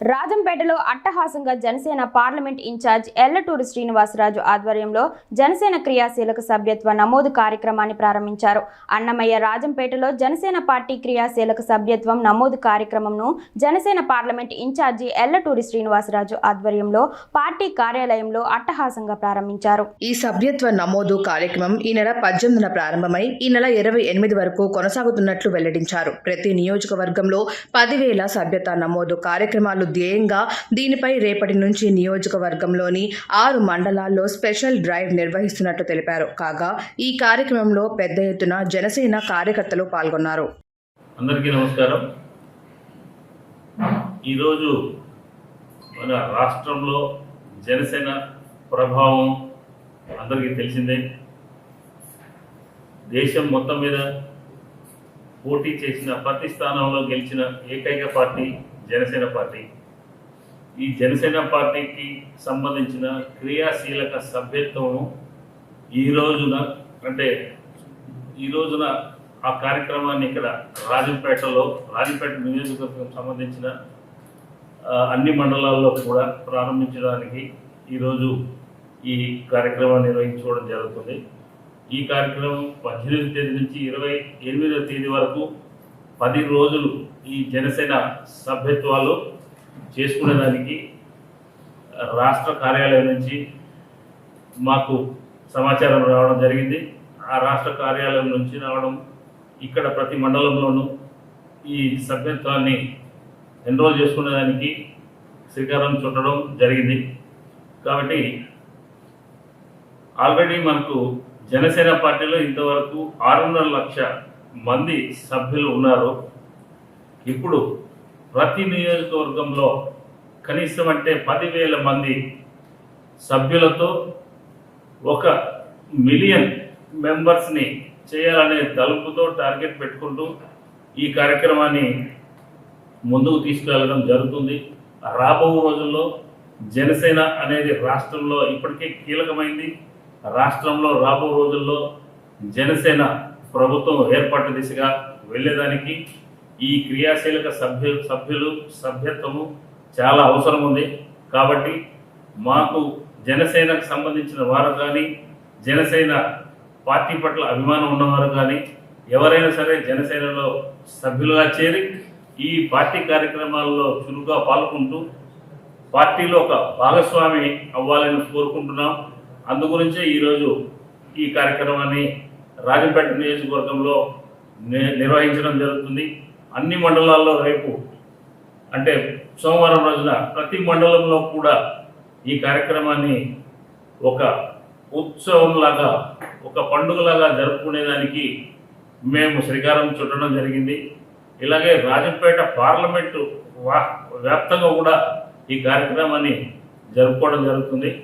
రాజంపేటలో అట్టహాసంగా Janasena parliament incharge Ellaturu Srinivasaraju ఆధ్వర్యంలో జనసేన క్రియాశీలక సభ్యత్వ నమోదు కార్యక్రమాన్ని ప్రారంభించారు. అన్నమయ్య రాజంపేటలో జనసేన పార్టీ క్రియాశీలక సభ్యత్వం నమోదు కార్యక్రమంను జనసేన పార్లమెంట్ ఇన్ఛార్జి ఎల్లటూరి శ్రీనివాసరాజు ఆధ్వర్యంలో పార్టీ కార్యాలయంలో అట్టహాసంగా ప్రారంభించారు. ఈ సభ్యత్వ నమోదు కార్యక్రమం ఈ నెల పద్దెనిమిదిన ప్రారంభమై ఈ నెల ఇరవై ఎనిమిది వరకు కొనసాగుతున్నట్లు వెల్లడించారు. ప్రతి నియోజకవర్గంలో పదివేల సభ్యత నమోదు కార్యక్రమాలు ధ్యేయంగా దీనిపై రేపటి నుంచి నియోజకవర్గంలోని ఆరు మండలాల్లో స్పెషల్ డ్రైవ్ నిర్వహిస్తున్నట్లు తెలిపారు. కాగా ఈ కార్యక్రమంలో పెద్ద ఎత్తున జనసేన కార్యకర్తలు పాల్గొన్నారు. అందరికీ నమస్కారం. ఈరోజు మన రాష్ట్రంలో జనసేన ప్రభావం అందరికీ తెలిసిందే. దేశం మొత్తం మీద పోటీ చేసిన ప్రతి స్థానంలో గెలిచిన ఏకైక పార్టీ జనసేన పార్టీ. ఈ జనసేన పార్టీకి సంబంధించిన క్రియాశీలక సభ్యత్వం ఈ రోజున అంటే ఈ రోజున ఆ కార్యక్రమాన్ని ఇక్కడ రాజంపేటలో రాజంపేట నియోజకవర్గం సంబంధించిన అన్ని మండలాల్లో కూడా ప్రారంభించడానికి ఈరోజు ఈ కార్యక్రమాన్ని నిర్వహించుకోవడం జరుగుతుంది. ఈ కార్యక్రమం పద్దెనిమిది తేదీ నుంచి ఇరవై ఎనిమిదవ తేదీ వరకు పది రోజులు ఈ జనసేన సభ్యత్వాలు చేసుకునేదానికి రాష్ట్ర కార్యాలయం నుంచి మాకు సమాచారం రావడం జరిగింది. ఆ రాష్ట్ర కార్యాలయం నుంచి రావడం ఇక్కడ ప్రతి మండలంలోనూ ఈ సభ్యత్వాన్ని ఎన్రోల్ చేసుకునేదానికి శ్రీకారం చుట్టడం జరిగింది. కాబట్టి ఆల్రెడీ మనకు జనసేన పార్టీలో ఇంతవరకు ఆరున్నర లక్ష మంది సభ్యులు ఉన్నారు. ఇప్పుడు ప్రతి నియోజకవర్గంలో కనీసం అంటే పదివేల మంది సభ్యులతో ఒక మిలియన్ మెంబర్స్ని చేయాలనే తలుపుతో టార్గెట్ పెట్టుకుంటూ ఈ కార్యక్రమాన్ని ముందుకు తీసుకెళ్ళడం జరుగుతుంది. రాబో రోజుల్లో జనసేన అనేది రాష్ట్రంలో ఇప్పటికే కీలకమైంది. రాష్ట్రంలో రాబో రోజుల్లో జనసేన ప్రభుత్వం ఏర్పాటు దిశగా వెళ్ళేదానికి ఈ క్రియాశీలక సభ్యు సభ్యులు సభ్యత్వము చాలా అవసరం ఉంది కాబట్టి మాకు జనసేనకు సంబంధించిన వారు కానీ జనసేన పార్టీ పట్ల అభిమానం ఉన్నవారు కానీ ఎవరైనా సరే జనసేనలో సభ్యులుగా చేరి ఈ పార్టీ కార్యక్రమాల్లో చురుగ్గా పాల్గొంటూ పార్టీలో ఒక భాగస్వామి అవ్వాలని కోరుకుంటున్నాం. అందుగురించే ఈరోజు ఈ కార్యక్రమాన్ని రాజంపేట నియోజకవర్గంలో ని- నిర్వహించడం జరుగుతుంది. అన్ని మండలాల్లో రేపు అంటే సోమవారం రోజున ప్రతి మండలంలో కూడా ఈ కార్యక్రమాన్ని ఒక ఉత్సవంలాగా ఒక పండుగలాగా జరుపుకునేదానికి మేము శ్రీకారం చుట్టడం జరిగింది. ఇలాగే రాజంపేట పార్లమెంటు వ్యాప్తంగా కూడా ఈ కార్యక్రమాన్ని జరుపుకోవడం జరుగుతుంది.